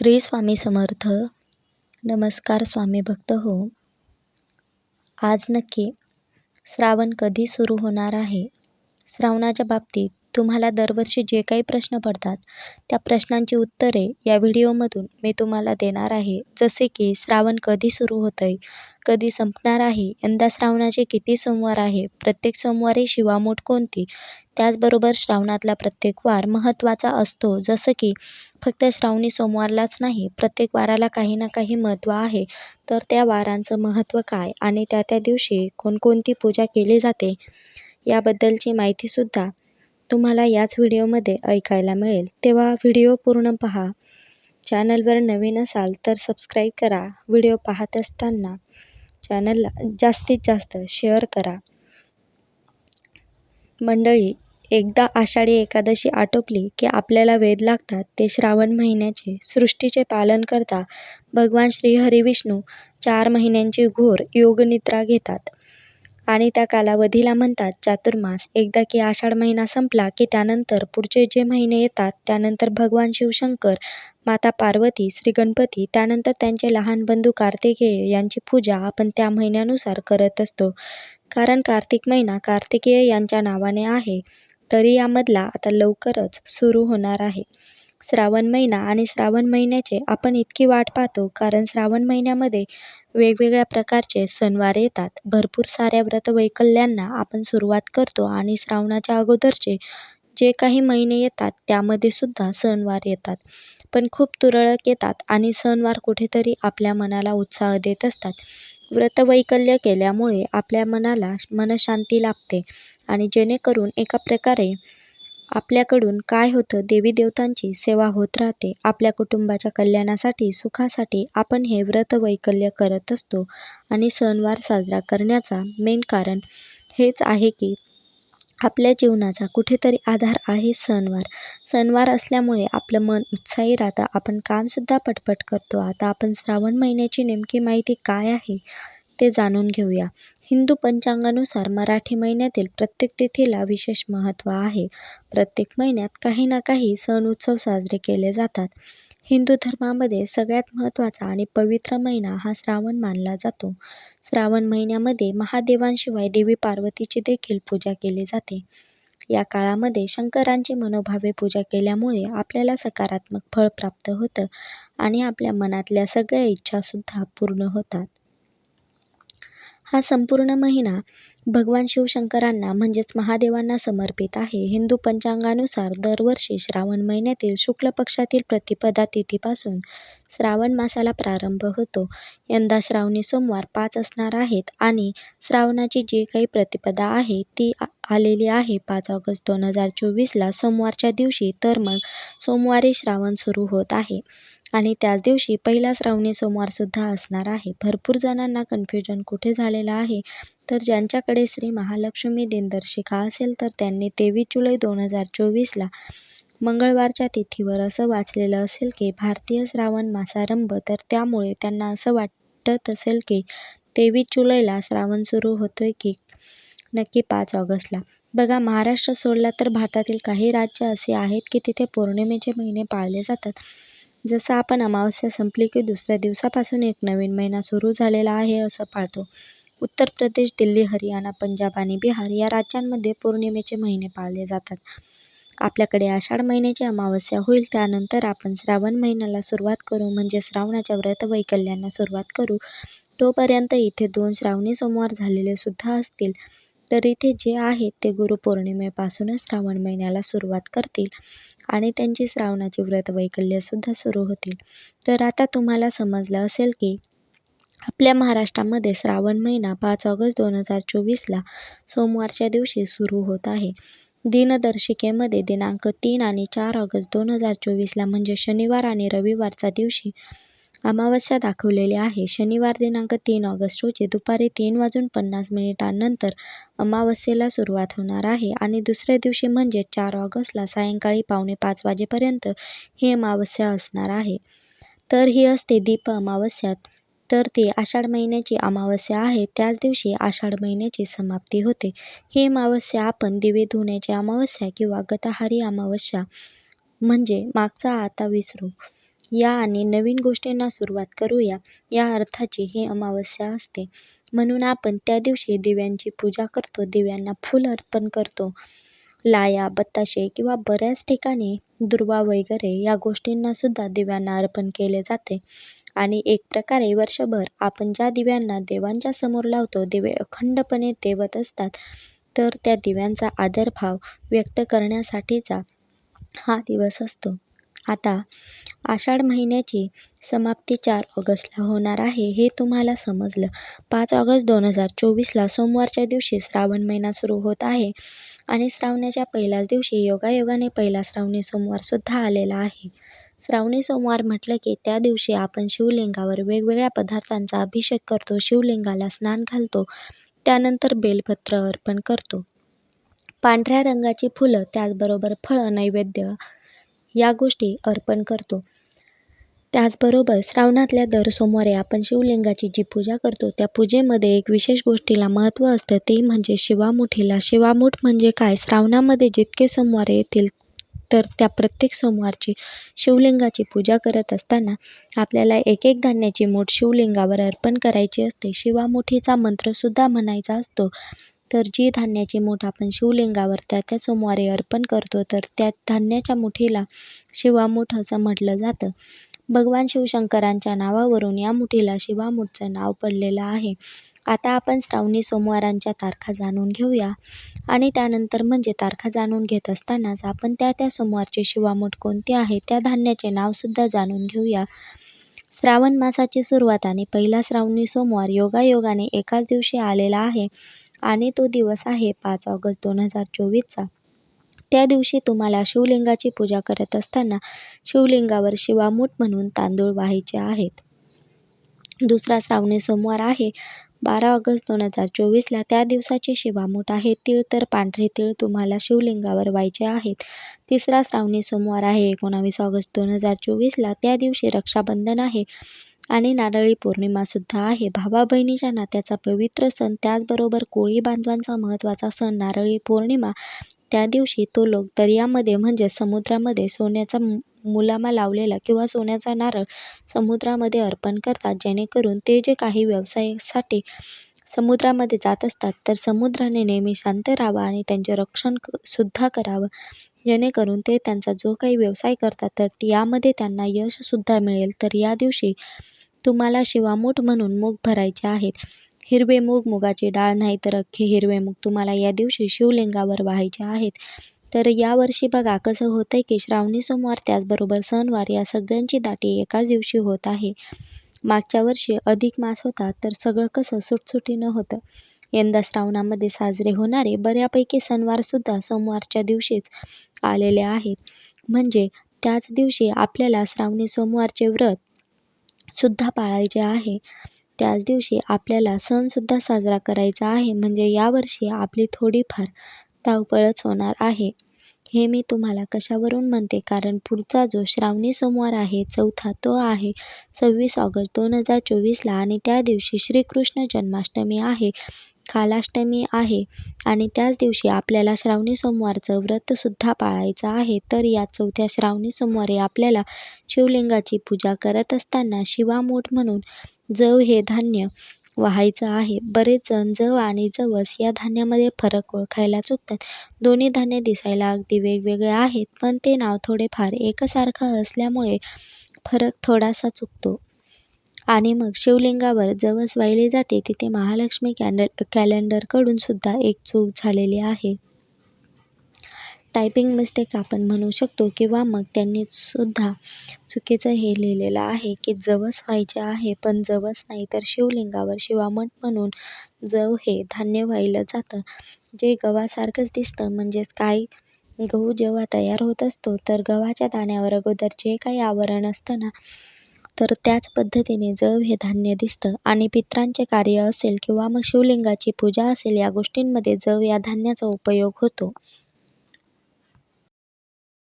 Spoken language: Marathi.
श्री स्वामी समर्थ. नमस्कार स्वामी भक्त हो. आज नक्की श्रावण कधी सुरू होणार आहे? श्रावणाच्या बाबतीत तुम्हाला दरवर्षी जे काही प्रश्न पडतात त्या प्रश्नांची उत्तरे या व्हिडिओमधून मी तुम्हाला देणार आहे. जसे की श्रावण कधी सुरू होतं आहे कधी संपणार आहे यंदा श्रावणाचे किती सोमवार आहे प्रत्येक सोमवारी शिवामूठ कोणती? त्याचबरोबर श्रावणातला प्रत्येक वार महत्त्वाचा असतो. जसं की फक्त श्रावणी सोमवारलाच नाही प्रत्येक वाराला काही ना काही महत्त्व आहे. तर त्या वारांचं महत्त्व काय आणि त्या त्या दिवशी कोणकोणती पूजा केली जाते याबद्दलची माहितीसुद्धा तुम्हाला याच व्हिडिओमध्ये ऐकायला मिळेल. तेव्हा व्हिडिओ पूर्ण पहा. चॅनलवर नवीन असाल तर सबस्क्राईब करा. व्हिडिओ पाहत असताना चॅनलला जास्तीत जास्त शेअर करा. मंडळी एकदा आषाढी एकादशी आटोपली की आपल्याला वेध लागतात ते श्रावण महिन्याचे सृष्टीचे पालन करता भगवान श्री हरिविष्णू चार महिन्यांची घोर योगनिद्रा घेतात. आणि त्या कालावधीला म्हणतात चातुर्मास एकदा की आषाढ महिना संपला की त्यानंतर पुढचे जे महिने येतात त्यानंतर भगवान शिवशंकर माता पार्वती श्री गणपती त्यानंतर त्यांचे लहान बंधू कार्तिकेय यांची पूजा आपण त्या महिन्यानुसार करत असतो. कारण कार्तिक महिना कार्तिकेय यांच्या नावाने आहे तरी यामधला आता लवकरच सुरू होणार आहे. श्रावण महिना आणि श्रावण महिन्याचे आपण इतकी वाट पाहतो कारण श्रावण महिन्यामध्ये वेगवेगळ्या प्रकारचे सणवार येतात. भरपूर साऱ्या व्रतवैकल्यांना आपण सुरुवात करतो आणि श्रावणाच्या अगोदरचे जे काही महिने येतात त्यामध्ये सुद्धा सणवार येतात. पण खूप तुरळक येतात आणि सणवार कुठेतरी आपल्या मनाला उत्साह देत असतात. व्रतवैकल्य केल्यामुळे आपल्या मनाला मनशांती लाभते आणि जेणेकरून एका प्रकारे आपल्याकडून काय होतं देवी देवतांची सेवा होत राहते. आपल्या कुटुंबाच्या कल्याणासाठी सुखासाठी आपण हे व्रतवैकल्य करत असतो आणि सणवार साजरा करण्याचा मेन कारण हेच आहे की आपल्या जीवनाचा कुठेतरी आधार आहे सणवार. सणवार असल्यामुळे आपलं मन उत्साही राहतं. आपण कामसुद्धा पटपट करतो. आता आपण श्रावण महिन्याची नेमकी माहिती काय आहे ते जाणून घेऊया. हिंदू पंचांगानुसार मराठी महिन्यातील प्रत्येक तिथीला विशेष महत्त्व आहे. प्रत्येक महिन्यात काही ना काही सण उत्सव साजरे केले जातात. हिंदू धर्मामध्ये सगळ्यात महत्त्वाचा आणि पवित्र महिना हा श्रावण मानला जातो. श्रावण महिन्यामध्ये महादेवांशिवाय देवी पार्वतीची देखील पूजा केली जाते. या काळामध्ये शंकरांची मनोभावे पूजा केल्यामुळे आपल्याला सकारात्मक फळ प्राप्त होतं आणि आपल्या मनातल्या सगळ्या इच्छासुद्धा पूर्ण होतात. हा संपूर्ण महिना भगवान शिवशंकरांना म्हणजेच महादेवांना समर्पित आहे. हिंदू पंचांगानुसार दरवर्षी श्रावण महिन्यातील शुक्ल पक्षातील प्रतिपदा तिथीपासून श्रावण मासाला प्रारंभ होतो. यंदा श्रावणी सोमवार पाच असणार आहेत आणि श्रावणाची जी काही प्रतिपदा आहे ती आलेली आहे पाच ऑगस्ट दोन हजार चोवीसला. सोमवारच्या दिवशी तर मग सोमवारी श्रावण सुरू होत आहे. आणि त्याच दिवशी पहिला श्रावणी सोमवारसुद्धा असणार आहे. भरपूर जणांना कन्फ्युजन कुठे झालेलं आहे? तर ज्यांच्याकडे श्री महालक्ष्मी दिनदर्शिका असेल तर त्यांनी तेवीस जुलै दोन हजार चोवीसला मंगळवारच्या तिथीवर असं वाचलेलं असेल की भारतीय श्रावण मासारंभ तर त्यामुळे त्यांना असं वाटत असेल की तेवीस जुलैला श्रावण सुरू होतोय की नक्की पाच ऑगस्टला. बघा महाराष्ट्र सोडला तर भारतातील काही राज्य असे आहेत की तिथे पौर्णिमेचे महिने पाळले जातात. जसं आपण अमावस्या संपली की दुसऱ्या दिवसापासून एक नवीन महिना सुरू झालेला आहे असं पाळतो. उत्तर प्रदेश दिल्ली हरियाणा पंजाब आणि बिहार या राज्यांमध्ये पौर्णिमेचे महिने पाळले जातात. आपल्याकडे आषाढ महिन्याची अमावस्या होईल त्यानंतर आपण श्रावण महिन्याला सुरुवात करू म्हणजे श्रावणाच्या व्रत वैकल्यांना सुरुवात करू. तोपर्यंत इथे दोन श्रावणी सोमवार झालेले सुद्धा असतील. तर इथे जे आहेत ते गुरुपौर्णिमेपासूनच श्रावण महिन्याला सुरुवात करतील. आणि त्यांची श्रावणाची व्रत वैकल्यसुद्धा सुरू होतील. तर आता तुम्हाला समजलं असेल की आपल्या महाराष्ट्रामध्ये श्रावण महिना पाच ऑगस्ट दोन हजार चोवीसला सोमवारच्या दिवशी सुरू होत आहे. दिनदर्शिकेमध्ये दिनांक तीन आणि चार ऑगस्ट दोन हजार चोवीसला म्हणजे शनिवार आणि रविवारच्या दिवशी अमावस्या दाखवलेली आहे. शनिवार दिनांक तीन ऑगस्ट रोजी दुपारी तीन वाजून पन्नास मिनिटांनंतर अमावस्येला सुरुवात होणार आहे आणि दुसऱ्या दिवशी म्हणजे चार ऑगस्टला सायंकाळी पावणे पाच वाजेपर्यंत ही अमावस्या असणार आहे. तर ही असते दीप अमावस्या. तर ती आषाढ महिन्याची अमावस्या आहे. त्याच दिवशी आषाढ महिन्याची समाप्ती होते. ही अमावस्या आपण दिवे धुण्याची अमावस्या किंवा गताहारी अमावस्या म्हणजे मागचा आता विसरू. या आणि नवीन गोष्टींना सुरुवात करूया या अर्थाची ही अमावस्या असते. म्हणून आपण त्या दिवशी दिव्यांची पूजा करतो, दिव्यांना फूल अर्पण करतो. लाया, बताशे किंवा बऱ्याच ठिकाणी दुर्वा वगैरे या गोष्टींना सुद्धा दिव्यांना अर्पण केले जाते. आणि एक प्रकारे वर्षभर आपण ज्या दिव्यांना देवांच्या समोर लावतो, दिवे अखंडपणे तेवत असतात, तर त्या दिव्यांचा आदरभाव व्यक्त करण्यासाठीचा हा दिवस असतो. आता आषाढ महिन्याची समाप्ती चार ऑगस्टला होणार आहे हे तुम्हाला समजलं. पाच ऑगस्ट दोन हजार चोवीसला सोमवारच्या दिवशी श्रावण महिना सुरू होत आहे आणि श्रावणाच्या पहिल्याच दिवशी योगायोगाने पहिला श्रावणी सोमवारसुद्धा आलेला आहे. श्रावणी सोमवार म्हटलं की त्या दिवशी आपण शिवलिंगावर वेगवेगळ्या पदार्थांचा अभिषेक करतो, शिवलिंगाला स्नान घालतो, त्यानंतर बेलपत्र अर्पण करतो. पांढऱ्या रंगाची फुलं, त्याचबरोबर फळं, नैवेद्य या गोष्टी अर्पण करतो. त्याचबरोबर श्रावणातल्या दर सोमवारी आपण शिवलिंगाची जी पूजा करतो, त्या पूजेमध्ये एक विशेष गोष्टीला महत्त्व असतं ते म्हणजे शिवामुठीला. शिवामूठ म्हणजे काय? श्रावणामध्ये जितके सोमवार येतील तर त्या प्रत्येक सोमवारची शिवलिंगाची पूजा करत असताना आपल्याला एक एक धान्याची मूठ शिवलिंगावर अर्पण करायची असते. शिवामुठीचा मंत्रसुद्धा म्हणायचा असतो. तर जी धान्याची मूठ आपण शिवलिंगावर त्या त्या सोमवारी अर्पण करतो, तर त्या धान्याच्या मुठीला शिवामूठ असं म्हटलं जातं. भगवान शिवशंकरांच्या नावावरून या मुठीला शिवामूठचं नाव पडलेलं आहे. आता आपण श्रावणी सोमवारांच्या तारखा जाणून घेऊया आणि त्यानंतर म्हणजे तारखा जाणून घेत असतानाच आपण त्या त्या सोमवारची शिवामूठ कोणती आहे, त्या धान्याचे नावसुद्धा जाणून घेऊया. श्रावण मासाची सुरुवात आणि पहिला श्रावणी सोमवार योगायोगाने एकाच दिवशी आलेला आहे आणि तो दिवस आहे पाच ऑगस्ट दोन हजार चोवीसचा. त्या दिवशी तुम्हाला शिवलिंगाची पूजा करत असताना शिवलिंगावर शिवामूठ म्हणून तांदूळ वाहायचे आहेत. दुसरा श्रावणी सोमवार आहे बारा ऑगस्ट दोन हजार चोवीसला. त्या दिवसाची शिवामूठ आहे तीळ, तर पांढरे तीळ तुम्हाला शिवलिंगावर व्हायचे आहेत. तिसरा श्रावणी सोमवार आहे एकोणावीस ऑगस्ट दोन हजार चोवीसला. त्या दिवशी रक्षाबंधन आहे आणि नारळी पौर्णिमासुद्धा आहे. भावा-बहिणीच्या नात्याचा पवित्र सण, त्याचबरोबर कोळी बांधवांचा महत्त्वाचा सण नारळी पौर्णिमा. त्या दिवशी तो लोक दर्यामध्ये म्हणजेच समुद्रामध्ये सोन्याचा मुलामा लावलेला किंवा सोन्याचा नारळ समुद्रामध्ये अर्पण करतात, जेणेकरून ते जे काही व्यवसायासाठी समुद्रामध्ये जात असतात, तर समुद्राने नेहमी शांत राहावं आणि त्यांचे रक्षण सुद्धा करावं, जेणेकरून ते त्यांचा जो काही व्यवसाय करतात, तर यामध्ये त्यांना यशसुद्धा मिळेल. तर या दिवशी तुम्हाला शिवामूठ म्हणून मूग भरायचे आहेत. हिरवे मूग, मुगाची डाळ नाही तर अख्खे हिरवे मूग तुम्हाला या दिवशी शिवलिंगावर वाहायचे आहेत. तर यावर्षी बघा कसं होतंय की श्रावणी सोमवार त्याचबरोबर सणवार या सगळ्यांची दाटी एकाच दिवशी होत आहे. मागच्या वर्षी अधिक मास होता तर सगळं कसं सुटसुटीनं होतं. यंदा श्रावणामध्ये साजरे होणारे बऱ्यापैकी सणवारसुद्धा सोमवारच्या दिवशीच आलेले आहेत. म्हणजे त्याच दिवशी आपल्याला श्रावणी सोमवारचे व्रत सुद्धा पाळायचे आहे. त्याच दिवशी आपल्याला सणसुद्धा साजरा करायचा आहे. म्हणजे यावर्षी आपली थोडीफार धावपळच होणार आहे. हे मी तुम्हाला कशावरून म्हणते कारण पुढचा जो श्रावणी सोमवार आहे चौथा तो आहे सव्वीस ऑगस्ट दोन हजार चोवीसला आणि त्या दिवशी श्रीकृष्ण जन्माष्टमी आहे, कालाष्टमी आहे आणि त्याच दिवशी आपल्याला श्रावणी सोमवारचं व्रतसुद्धा पाळायचं आहे. तर या चौथ्या श्रावणी सोमवारी आपल्याला शिवलिंगाची पूजा करत असताना शिवामूठ म्हणून जव हे धान्य व्हायचं आहे. बरेच जण जव आणि जवस या धान्यामध्ये फरक ओळखायला चुकतात. दोन्ही धान्य दिसायला अगदी वेगवेगळे आहेत, पण ते नाव थोडेफार एकसारखं असल्यामुळे फरक थोडासा चुकतो. आणि मग शिवलिंगावर जवस वाहिली जाते तिथे महालक्ष्मी कॅलेंडरकडून सुद्धा एक चूक झालेली आहे. टायपिंग मिस्टेक आपण म्हणू शकतो किंवा मग त्यांनी सुद्धा चुकीचं हे लिहिलेलं आहे की जवस व्हायचे आहे, पण जवस नाही तर शिवलिंगावर शिवामठ म्हणून जव हे धान्य वाहिलं जातं, जे गव्हासारखंच दिसतं. म्हणजेच काय, गहू जेव्हा तयार होत असतो, तर गव्हाच्या दाण्यावर अगोदर जे काही आवरण असतं ना, तर त्याच पद्धतीने जव हे धान्य दिसतं आणि पित्रांचे कार्य असेल किंवा मग शिवलिंगाची पूजा असेल या गोष्टींमध्ये जव या धान्याचा उपयोग होतो.